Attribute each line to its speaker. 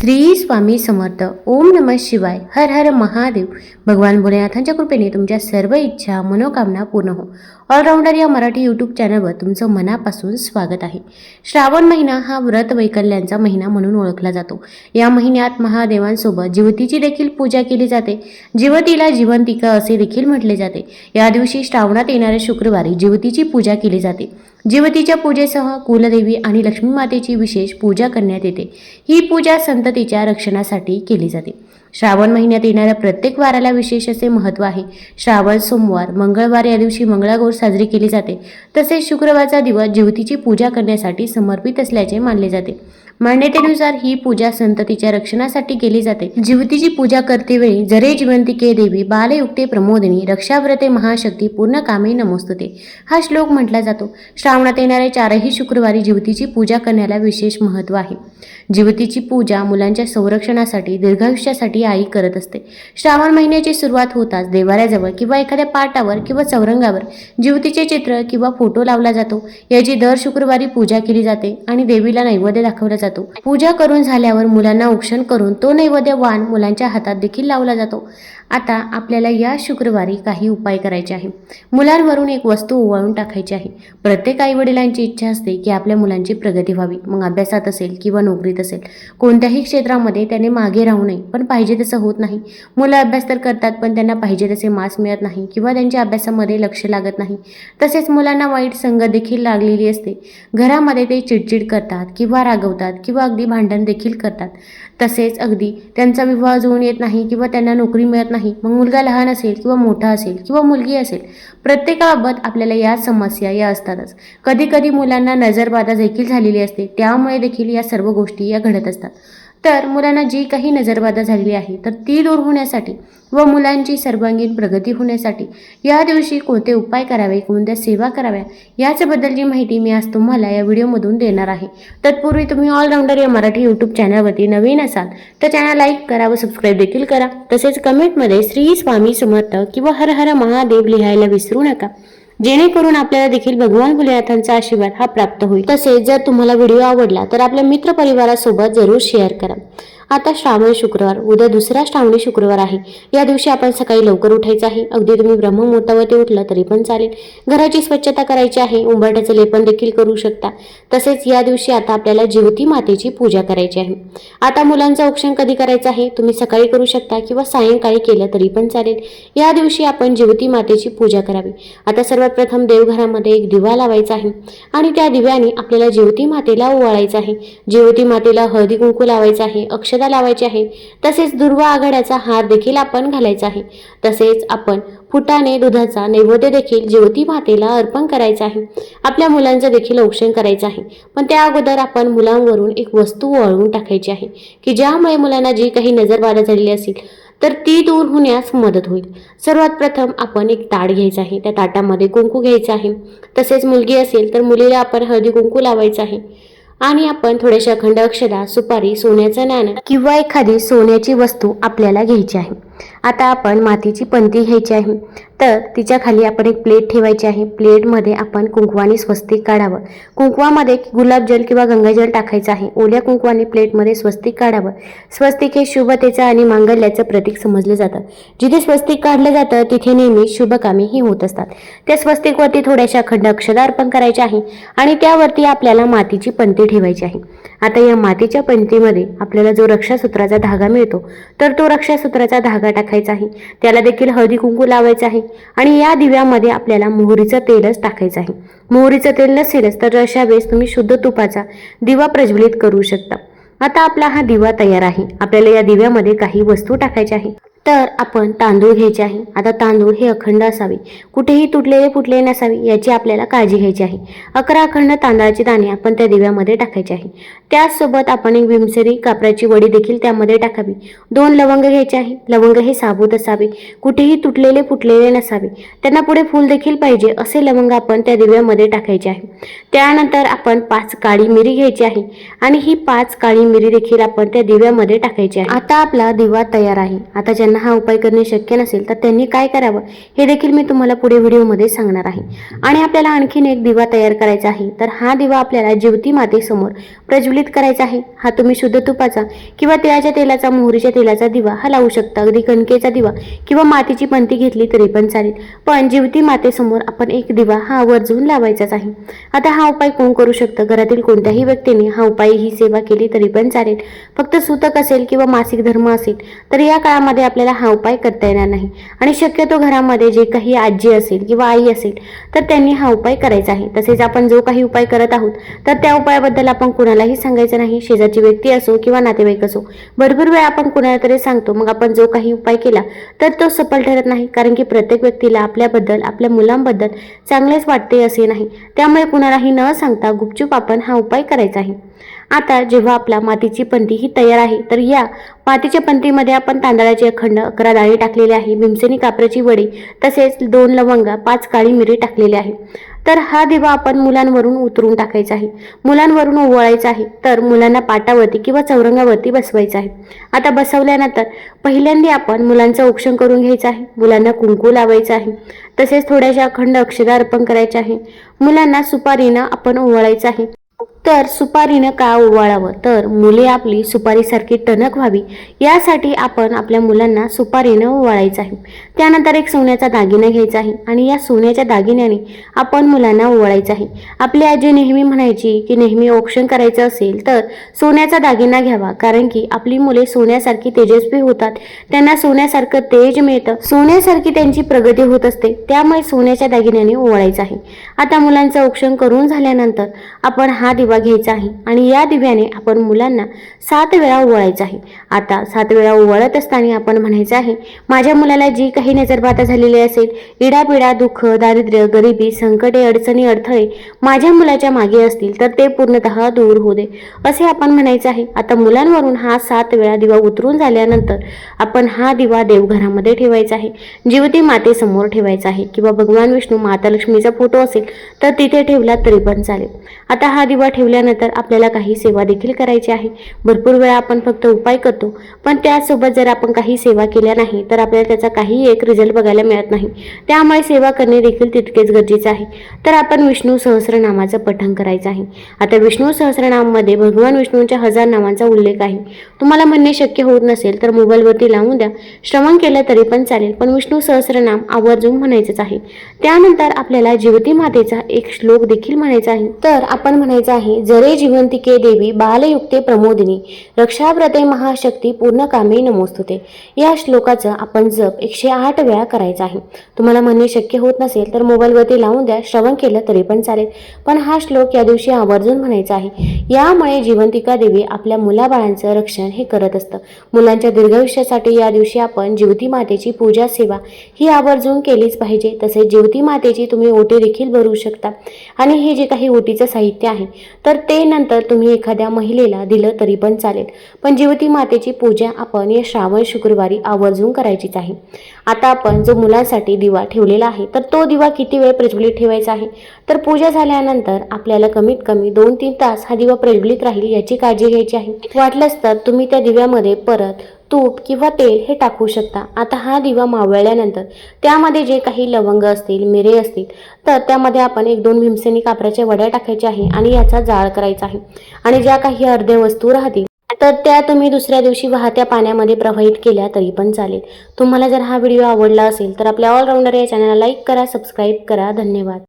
Speaker 1: श्री स्वामी समर्थ. ओम नमः शिवाय. हर हर महादेव. भगवान भोलेनाथांच्या कृपेने तुमच्या सर्व इच्छा मनोकामना पूर्ण हो. ऑलराऊंडर या मराठी यूट्यूब चॅनलवर तुमचं मनापासून स्वागत आहे. श्रावण महिना हा व्रत वैकल्यांचा महिना म्हणून ओळखला जातो. या महिन्यात महादेवांसोबत जिवतीची देखील पूजा केली जाते. जिवतीला जिवंतिका असे देखील म्हटले जाते. या दिवशी श्रावणात येणाऱ्या शुक्रवारी जिवतीची पूजा केली जाते. जीवतीच्या पूजेसह कुलदेवी आणि लक्ष्मी मातेची विशेष पूजा करण्यात येते. ही पूजा संततीच्या रक्षणासाठी केली जाते. श्रावण महिन्यात येणाऱ्या प्रत्येक वाराला विशेष असे महत्त्व आहे. श्रावण सोमवार मंगळवार या दिवशी मंगळागौर साजरी केली जाते. तसेच शुक्रवारचा दिवस जिवतीची पूजा करण्यासाठी समर्पित असल्याचे मानले जाते. मान्यतेनुसार ही पूजा संततीच्या रक्षणासाठी केली जाते. जीवतीची पूजा करतेवेळी जरे जिवंतिके देवी बालयुक्ते प्रमोदिनी रक्षाव्रते महाशक्ती पूर्ण कामे नमोस्तुते. हा श्लोक म्हटला जातो. श्रावणात येणाऱ्या चारही शुक्रवारी जिवतीची पूजा करण्याला विशेष महत्त्व आहे. जिवतीची पूजा मुलांच्या संरक्षणासाठी दीर्घायुष्यासाठी आई करत असते. श्रावण महिन्याची सुरुवात होताच देवाऱ्याजवळ किंवा एखाद्या पाटावर किंवा चौरंगावर जीवतीचे चित्र किंवा फोटो लावला जातो. याची दर शुक्रवारी पूजा केली जाते आणि देवीला नैवेद्य दाखवला जातो. पूजा करून झाल्यावर मुलांना औक्षण करून तो नैवेद्य वाण मुलांच्या हातात देखील लावला जातो. आता आपल्याला या शुक्रवारी काही उपाय करायचे आहे. मुलांवरून एक वस्तू ओवाळून टाकायची आहे. प्रत्येक आई वडिलांची इच्छा असते की आपल्या मुलांची प्रगती व्हावी. मग अभ्यासात असेल किंवा नोकरीत असेल. कोणत्याही क्षेत्रामध्ये त्याने मागे राहू नये पण पाहिजे तसं होत नाही. मुलं अभ्यास तर करतात पण त्यांना पाहिजे तसे मार्क्स मिळत नाही किंवा त्यांच्या अभ्यासामध्ये लक्ष लागत नाही. तसेच मुलांना वाईट संगत देखील लागलेली असते. घरामध्ये ते चिडचिड करतात किंवा रागवतात. किंवा अगदी भांडण देखील करतात. तसेच अगदी त्यांचा विवाह जुळून येत नाही किंवा त्यांना नोकरी मिळत नाही. मग मुलगा लहान असेल किंवा मोठा असेल किंवा मुलगी असेल प्रत्येकाबाबत आपल्याला या समस्या या असतातच. कधी कधी मुलांना नजरबाधा देखील झालेली असते. त्यामुळे देखील या सर्व गोष्टी या घडत असतात. तर मुलांना जी काही नजरबाधा झालेली आहे तर ती दूर होण्यासाठी व मुलांची सर्वांगीण प्रगती होण्यासाठी या दिवशी कोणते उपाय करावे कोणत्या सेवा कराव्या याच्याबद्दलची माहिती मी आज तुम्हाला या व्हिडिओमधून देणार आहे. तत्पूर्वी तुम्ही ऑलराऊंडर या मराठी यूट्यूब चॅनलवरती नवीन असाल तर चॅनल लाईक करा व सबस्क्राईब देखील करा. तसेच कमेंटमध्ये श्री स्वामी समर्थ किंवा हर हर महादेव लिहायला विसरू नका. जेणेकरून आपल्याला देखील भगवान भोलेनाथांचा आशीर्वाद हा प्राप्त होईल. तसेच जर तुम्हाला व्हिडिओ आवडला तर आपल्या मित्र परिवारासोबत जरूर शेअर करा. आता श्रावण शुक्रवार. उद्या दुसरा श्रावणी शुक्रवार आहे. या दिवशी आपण सकाळी लवकर उठायचं आहे. अगदी तुम्ही ब्रह्ममुहूर्तावरती उठलं तरी पण चालेल. घराची स्वच्छता करायची आहे. उंबरठ्याचं लेपन देखील करू शकता. तसेच या दिवशी आता आपल्याला जीवती मातेची पूजा करायची आहे. आता मुलांचं औक्षण कधी करायचं आहे? तुम्ही सकाळी करू शकता किंवा सायंकाळी केलं तरी पण चालेल. या दिवशी आपण जीवती मातेची पूजा करावी. आता सर्वात प्रथम देवघरामध्ये एक दिवा लावायचा आहे. आणि त्या दिव्याने आपल्याला जीवती मातेला ओवाळायचं आहे. जिवती मातेला हळदी कुंकू लावायचं आहे. अक्षता लावायची आहे. तसेच दुर्वा आघाड्याचा हार देखील आपण घालायचा आहे. तसेच आपण फुटाने दुधाचा नैवेद्य देखील ज्योती मातेला अर्पण करायचा आहे. आपल्या मुलांचं देखील औक्षण करायचं आहे. पण त्या अगोदर आपण मुलांवरून एक वस्तू वळवून टाकायची आहे की ज्यामुळे मुलांना जी काही नजरबाधा झालेली असेल तर ती दूर होण्यास मदत होईल. सर्वात प्रथम आपण एक ताट घ्यायचं आहे. त्या ताटामध्ये कुंकू घ्यायचं आहे. तसेच मुलगी असेल तर मुलीला आपण हळदी कुंकू लावायचं आहे. आणि आपण थोड्याशा खंड अक्षरा सुपारी सोन्याचं नाणं किंवा एखादी सोन्याची वस्तू आपल्याला घ्यायची आहे. आता आपण मातीची पंती घ्यायची आहे. तर तिच्या खाली आपण एक प्लेट ठेवायची आहे. प्लेटमध्ये आपण कुंकवाने स्वस्तिक काढावं. कुंकवामध्ये गुलाबजल किंवा गंगाजल टाकायचं आहे. ओल्या कुंकवाने प्लेटमध्ये स्वस्तिक काढावं. स्वस्तिक हे शुभतेचं आणि मांगल्याचं प्रतीक समजलं जातं. जिथे स्वस्तिक काढलं जातं तिथे नेहमी शुभकामेही होत असतात. त्या स्वस्तिकवरती थोड्याशा खंड अक्षदा अर्पण करायचे आहे आणि त्यावरती आपल्याला मातीची पंती ठेवायची आहे. आता या मातीच्या पंतीमध्ये आपल्याला जो रक्षासूत्राचा धागा मिळतो तर तो रक्षासूत्राचा धागा टाकायचा आहे. त्याला देखील हळदी कुंकू लावायचं आहे. आणि या दिव्यामध्ये आपल्याला मोहरीचं तेलच टाकायचं आहे. मोहरीचं तेल नसेलच तर अशा वेळेस तुम्ही शुद्ध तुपाचा दिवा प्रज्वलित करू शकता. आता आपला हा दिवा तयार आहे. आपल्याला या दिव्यामध्ये काही वस्तू टाकायच्या आहे तर आपण तांदूळ घ्यायचे आहे. आता तांदूळ हे अखंड असावे. कुठेही तुटलेले फुटलेले नसावे याची आपल्याला काळजी घ्यायची आहे. अकरा अखंड तांदळाचे दाणे आपण त्या दिव्यामध्ये टाकायचे आहे. त्याचसोबत आपण एक विमसरी कापराची वडी देखील त्यामध्ये टाकावी. दोन लवंग घ्यायचे आहे. लवंग हे साबूत असावे. कुठेही तुटलेले फुटलेले नसावे. त्यांना पुढे फूल देखील पाहिजे असे लवंग आपण त्या दिव्यामध्ये टाकायचे आहे. त्यानंतर आपण पाच काळी मिरी घ्यायची आहे. आणि ही पाच काळी मिरी देखील आपण त्या दिव्यामध्ये टाकायची आहे. आता आपला दिवा तयार आहे. आता ज्यांना ज्यांना हा उपाय करणे शक्य नसेल तर त्यांनी काय करावं? हे देखील मी तुम्हाला पुढे व्हिडिओमध्ये सांगणार आहे. आणि आपल्याला आणखीन एक दिवा तयार करायचा आहे. तर हा दिवा आपल्याला ज्योती मातेसमोर प्रज्वलित करायचा आहे. हा तुम्ही शुद्ध तुपाचा किंवा तिळाच्या तेलाचा मोहरीच्या तेलाचा दिवा हा लावू शकता. अगदी कणकेचा दिवा किंवा मातीची पंती घेतली तरी पण चालेल. पण ज्योती मातेसमोर आपण एक दिवा हा आवर्जून लावायचाच आहे. आता हा उपाय कोण करू शकतं? घरातील कोणत्याही व्यक्तीने हा उपाय ही सेवा केली तरी पण चालेल. फक्त सुतक असेल किंवा मासिक धर्म असेल तर या काळामध्ये आपल्या आपल्याला हा उपाय करता येणार नाही. आणि शक्यतो घरामध्ये जे काही आजी असेल किंवा आई असेल तर त्यांनी हा उपाय करायचा आहे. तसेच आपण जो काही उपाय करत आहोत तर त्या उपायाबद्दल आपण कुणालाही सांगायचं नाही. शेजारची व्यक्ती असो किंवा नातेवाईक असो. भरपूर वेळा आपण कुणाला तरी सांगतो मग आपण जो काही उपाय केला तर तो सफल ठरत नाही. कारण की प्रत्येक व्यक्तीला आपल्याबद्दल आपल्या मुलांबद्दल चांगलेच वाटते असे नाही. त्यामुळे कुणालाही न सांगता गुपचूप आपण हा उपाय करायचा आहे. आता जेव्हा आपला मातीची पंती ही तयार आहे तर या मातीच्या पंतीमध्ये आपण तांदळाची अखंड अकरा डाळी टाकलेली आहे भीमसेनी कापराची वडी तसेच दोन लवंगा पाच काळी मिरी टाकलेली आहे. तर हा दिवा आपण मुलांवरून उतरून टाकायचा आहे. मुलांवरून ओवाळायचा आहे तर मुलांना पाटावरती किंवा चौरंगावरती बसवायचा आहे. आता बसवल्यानंतर पहिल्यांदा आपण मुलांचं औक्षण करून घ्यायचं आहे मुलांना कुंकू लावायचं आहे तसेच थोड्याशा अखंड अक्षदा अर्पण करायचे आहे. मुलांना सुपारीनं आपण ओवाळायचं आहे. तर सुपारीनं का ओवाळावं? तर मुले आपली सुपारीसारखी टणक व्हावी. यासाठी आपण आपल्या मुलांना सुपारीनं ओवाळायचं आहे. त्यानंतर एक सोन्याचा दागिना घ्यायचा आहे आणि या सोन्याच्या दागिन्याने आपण मुलांना ओवाळायचं आहे. आपली आजी नेहमी म्हणायची की नेहमी औक्षण करायचं असेल तर सोन्याचा दागिना घ्यावा. कारण की आपली मुले सोन्यासारखी तेजस्वी होतात. त्यांना सोन्यासारखं तेज मिळतं. सोन्यासारखी त्यांची प्रगती होत असते. त्यामुळे सोन्याच्या दागिन्याने ओवाळायचं आहे. आता मुलांचं औक्षण करून झाल्यानंतर आपण हा दिवस दिवा घ्यायचा आहे आणि या दिव्याने आपण मुलांना सात वेळा ओवाळायचं आहे. आता सात वेळा ओवाळत असताना आपण म्हणायचं आहे माझ्या मुलाला जी काही नजरबाधा झालेली असेल इडापिडा दुःख दारिद्र्य गरिबी संकटे अडचणी अडथळे माझ्या मुलाच्या मागे असतील तर ते पूर्णतः दूर होऊ दे. असे आपण म्हणायचं आहे. आता मुलांवरून हा सात वेळा दिवा उतरून झाल्यानंतर आपण हा दिवा देवघरामध्ये ठेवायचा आहे. जीवती मातेसमोर ठेवायचा आहे किंवा भगवान विष्णू माता लक्ष्मीचा फोटो असेल तर तिथे ठेवला तरी पण चालेल. आता हा दिवा ठेवल्यानंतर आपल्याला काही सेवा देखील करायची आहे. भरपूर वेळा आपण फक्त उपाय करतो पण त्यासोबत जर आपण काही सेवा केल्या नाही तर आपल्याला त्याचा काही एक रिझल्ट बघायला मिळत नाही. त्यामुळे सेवा करणे देखील तितकेच गरजेचे आहे. तर आपण विष्णू सहस्रनामाचं पठण करायचं आहे. आता विष्णू सहस्रनाममध्ये भगवान विष्णूंच्या हजार नामांचा उल्लेख आहे. तुम्हाला म्हणणे शक्य होत नसेल तर मोबाईलवरती लावून द्या. श्रवण केलं तरी पण चालेल पण विष्णू सहस्रनाम आवर्जून म्हणायचंच आहे. त्यानंतर आपल्याला जीवती मातेचा एक श्लोक देखील म्हणायचा आहे. तर आपण म्हणायचं आहे जरे जिवंतिके देवी बालयुक्ते प्रमोदिनी रक्षाव्रते महाशक्ती पूर्ण कामे नमोस्तुते. या श्लोकाचं आपण जप एकशे आठ वेळा करायचा आहे. तुम्हाला म्हणणे शक्य होत नसेल तर मोबाईलवरती लावून द्या श्रवण केलं तरी पण चालेल. पण हा श्लोक या दिवशी आवर्जून म्हणायचा आहे. यामुळे जिवंतिका देवी आपल्या मुलाबाळांचं रक्षण हे करत असतं. मुलांच्या दीर्घायुष्यासाठी या दिवशी आपण जीवती मातेची पूजा सेवा ही आवर्जून केलीच पाहिजे. तसेच जीवती मातेची तुम्ही ओटी देखील भरू शकता. आणि हे जे काही ओटीचं साहित्य आहे तर ते नंतर तुम्ही एखाद्या महिलेला दिलं तरी पण चालेल. पण जीवती मातेची पूजा आपण या श्रावण शुक्रवारी आवर्जून करायचीच आहे आता आपण जो मुलांसाठी दिवा ठेवलेला आहे तर तो दिवा किती वेळ प्रज्वलित ठेवायचा आहे? तर पूजा झाल्यानंतर आपल्याला कमीत कमी दोन तीन तास हा दिवा प्रज्वलित राहील याची काळजी घ्यायची आहे. वाटलंच तर तुम्ही त्या दिव्यामध्ये परत तूप किंवा तेल हे टाकू शकता. आता हा दिवा मावळल्यानंतर त्यामध्ये जे काही लवंग असतील मिरे असतील तर त्यामध्ये आपण एक दोन भीमसेनी कापराच्या वड्या टाकायच्या आहे आणि याचा जाळ करायचा आहे. आणि ज्या काही अर्ध्या वस्तू राहतील तर त्या तुम्ही दुसऱ्या दिवशी वाहत्या पाण्यामध्ये प्रवाहित केल्या तरी पण चालेल. तुम्हाला जर हा व्हिडिओ आवडला असेल तर आपल्या ऑलराऊंडर या चॅनलला लाईक करा सबस्क्राईब करा. धन्यवाद.